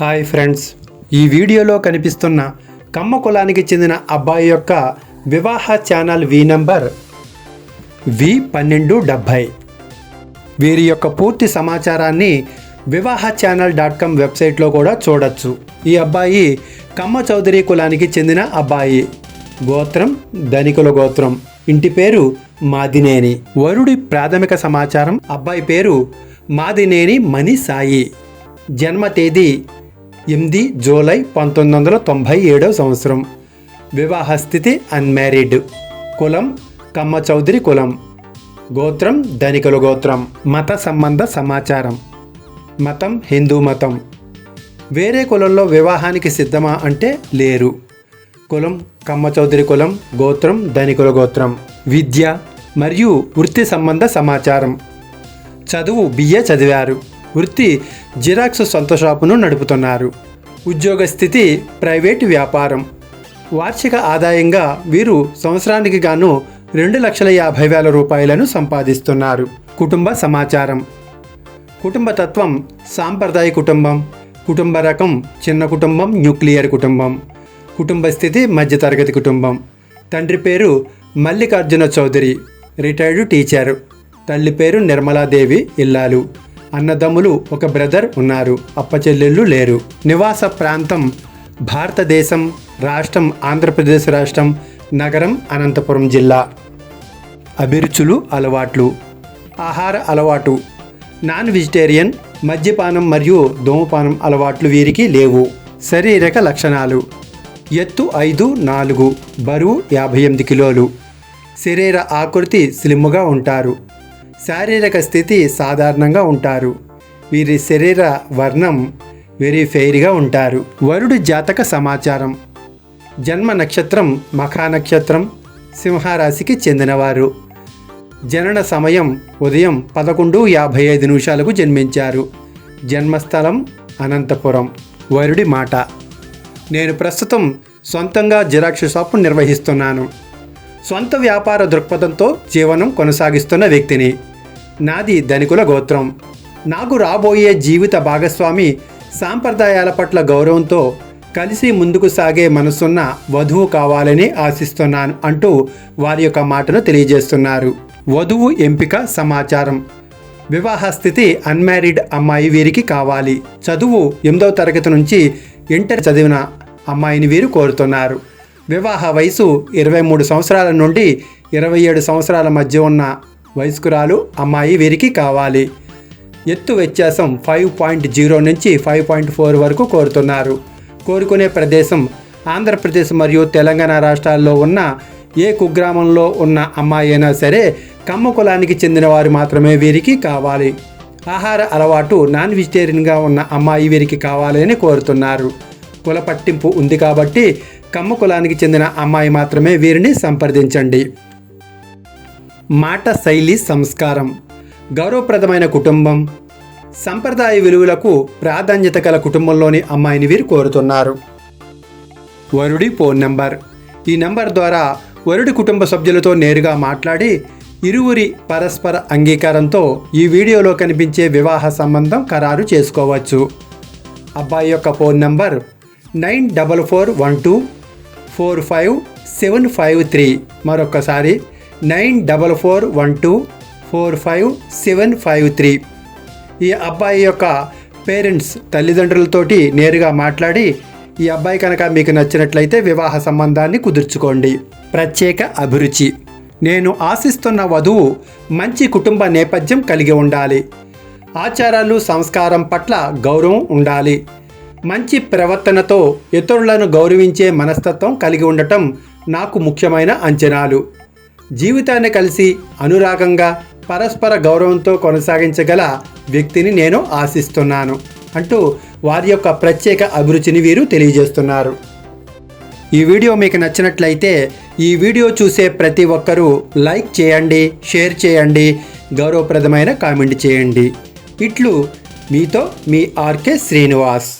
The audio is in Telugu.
Hi friends. ఈ వీడియోలో కనిపిస్తున్న కమ్మ కులానికి చెందిన అబ్బాయి యొక్క వివాహ ఛానల్ వి నంబర్ వి పన్నెండు డెబ్భై. వీరి యొక్క పూర్తి సమాచారాన్ని వివాహ ఛానల్ డాట్ కామ్ వెబ్సైట్లో కూడా చూడొచ్చు. ఈ అబ్బాయి కమ్మ చౌదరి కులానికి చెందిన అబ్బాయి. గోత్రం ధనికుల గోత్రం. ఇంటి పేరు మాదినేని. వరుడి ప్రాథమిక సమాచారం అబ్బాయి పేరు మాదినేని మణి సాయి జన్మ తేదీ ఎనిమిది జూలై పంతొమ్మిది వందల తొంభై ఏడవ సంవత్సరం. వివాహ స్థితి అన్మ్యారీడ్ కులం కమ్మ చౌదరి కులం. గోత్రం ధనికుల గోత్రం. మత సంబంధ సమాచారం. మతం హిందూ మతం. వేరే కులంలో వివాహానికి సిద్ధమా అంటే లేరు. కులం కమ్మ చౌదరి కులం గోత్రం ధనికుల గోత్రం. విద్య మరియు వృత్తి సంబంధ సమాచారం. చదువు బిఏ చదివారు. వృత్తి జిరాక్స్ సొంత షాపును నడుపుతున్నారు. ఉద్యోగ స్థితి ప్రైవేటు వ్యాపారం. వార్షిక ఆదాయంగా వీరు సంవత్సరానికి గాను రెండు లక్షల యాభై వేల రూపాయలను సంపాదిస్తున్నారు. కుటుంబ సమాచారం. కుటుంబ తత్వం సాంప్రదాయ కుటుంబం. కుటుంబ రకం చిన్న కుటుంబం న్యూక్లియర్ కుటుంబం. కుటుంబ స్థితి మధ్యతరగతి కుటుంబం. తండ్రి పేరు మల్లికార్జున చౌదరి. Retired teacher. తల్లి పేరు నిర్మలాదేవి ఇల్లాలు. అన్నదమ్ములు ఒక బ్రదర్ ఉన్నారు. అప్పచెల్లెళ్ళు లేరు. నివాస ప్రాంతం భారతదేశం రాష్ట్రం ఆంధ్రప్రదేశ్ రాష్ట్రం నగరం అనంతపురం జిల్లా. అభిరుచులు అలవాట్లు. ఆహార అలవాటు. నాన్ వెజిటేరియన్ మద్యపానం మరియు ధూమపానం అలవాట్లు వీరికి లేవు. శారీరక లక్షణాలు. ఎత్తు ఐదు నాలుగు బరువు యాభై ఎనిమిది కిలోలు. శరీర ఆకృతి స్లిమ్గా ఉంటారు. శారీరక స్థితి సాధారణంగా ఉంటారు. వీరి శరీర వర్ణం వెరీ ఫెయిర్గా ఉంటారు. వరుడు జాతక సమాచారం. జన్మ నక్షత్రం మఖా నక్షత్రం సింహరాశికి చెందినవారు. జనన సమయం ఉదయం పదకొండు యాభై ఐదు నిమిషాలకు జన్మించారు. జన్మస్థలం అనంతపురం. వరుడి మాట. నేను ప్రస్తుతం సొంతంగా జిరాక్స్ షాపు నిర్వహిస్తున్నాను. సొంత వ్యాపార దృక్పథంతో జీవనం కొనసాగిస్తున్న వ్యక్తిని. నాది ధనికుల గోత్రం. నాకు రాబోయే జీవిత భాగస్వామి సాంప్రదాయాల పట్ల గౌరవంతో కలిసి ముందుకు సాగే మనసున్న వధువు కావాలని ఆశిస్తున్నాను అంటూ వారి యొక్క మాటను తెలియజేస్తున్నారు. వధువు ఎంపిక సమాచారం. వివాహ స్థితి అన్మ్యారీడ్ అమ్మాయి వీరికి కావాలి. చదువు ఎనిమిదవ తరగతి నుంచి ఇంటర్ చదివిన అమ్మాయిని వీరు కోరుతున్నారు. వివాహ వయసు ఇరవై మూడు సంవత్సరాల నుండి ఇరవై ఏడు సంవత్సరాల మధ్య ఉన్న వయస్కురాలు అమ్మాయి వీరికి కావాలి. ఎత్తు వ్యత్యాసం ఫైవ్ పాయింట్ జీరో నుంచి ఫైవ్ పాయింట్ ఫోర్ వరకు కోరుతున్నారు. కోరుకునే ప్రదేశం ఆంధ్రప్రదేశ్ మరియు తెలంగాణ రాష్ట్రాల్లో ఉన్న ఏ కుగ్రామంలో ఉన్న అమ్మాయి అయినా సరే కమ్మ కులానికి చెందిన వారు మాత్రమే వీరికి కావాలి. ఆహార అలవాటు నాన్ వెజిటేరియన్గా ఉన్న అమ్మాయి వీరికి కావాలని కోరుతున్నారు. కుల పట్టింపు ఉంది కాబట్టి కమ్మ కులానికి చెందిన అమ్మాయి మాత్రమే వీరిని సంప్రదించండి. మాట శైలి సంస్కారం. గౌరవప్రదమైన కుటుంబం. సంప్రదాయ విలువలకు ప్రాధాన్యత గల కుటుంబంలోని అమ్మాయిని వీరు కోరుతున్నారు. వరుడి ఫోన్ నంబర్. ఈ నంబర్ ద్వారా వరుడి కుటుంబ సభ్యులతో నేరుగా మాట్లాడి ఇరువురి పరస్పర అంగీకారంతో ఈ వీడియోలో కనిపించే వివాహ సంబంధం ఖరారు చేసుకోవచ్చు. అబ్బాయి యొక్క phone number nine double four one two four five seven five three. మరొకసారి nine double four one two four five seven five three. ఈ అబ్బాయి యొక్క పేరెంట్స్ తల్లిదండ్రులతోటి నేరుగా మాట్లాడి ఈ అబ్బాయి కనుక మీకు నచ్చినట్లయితే వివాహ సంబంధాన్ని కుదుర్చుకోండి. ప్రత్యేక అభిరుచి. నేను ఆశిస్తున్న వధువు మంచి కుటుంబ నేపథ్యం కలిగి ఉండాలి. ఆచారాలు సంస్కారం పట్ల గౌరవం ఉండాలి. మంచి ప్రవర్తనతో ఇతరులను గౌరవించే మనస్తత్వం కలిగి ఉండటం నాకు ముఖ్యమైన అంచనాలు. జీవితాన్ని కలిసి అనురాగంగా పరస్పర గౌరవంతో కొనసాగించగల వ్యక్తిని నేను ఆశిస్తున్నాను అంటూ వారి యొక్క ప్రత్యేక అభిరుచిని వీరు తెలియజేస్తున్నారు. ఈ వీడియో మీకు నచ్చినట్లయితే ఈ వీడియో చూసే ప్రతి ఒక్కరూ లైక్ చేయండి షేర్ చేయండి గౌరవప్రదమైన కామెంట్ చేయండి. ఇట్లు మీతో మీ ఆర్కే శ్రీనివాస్.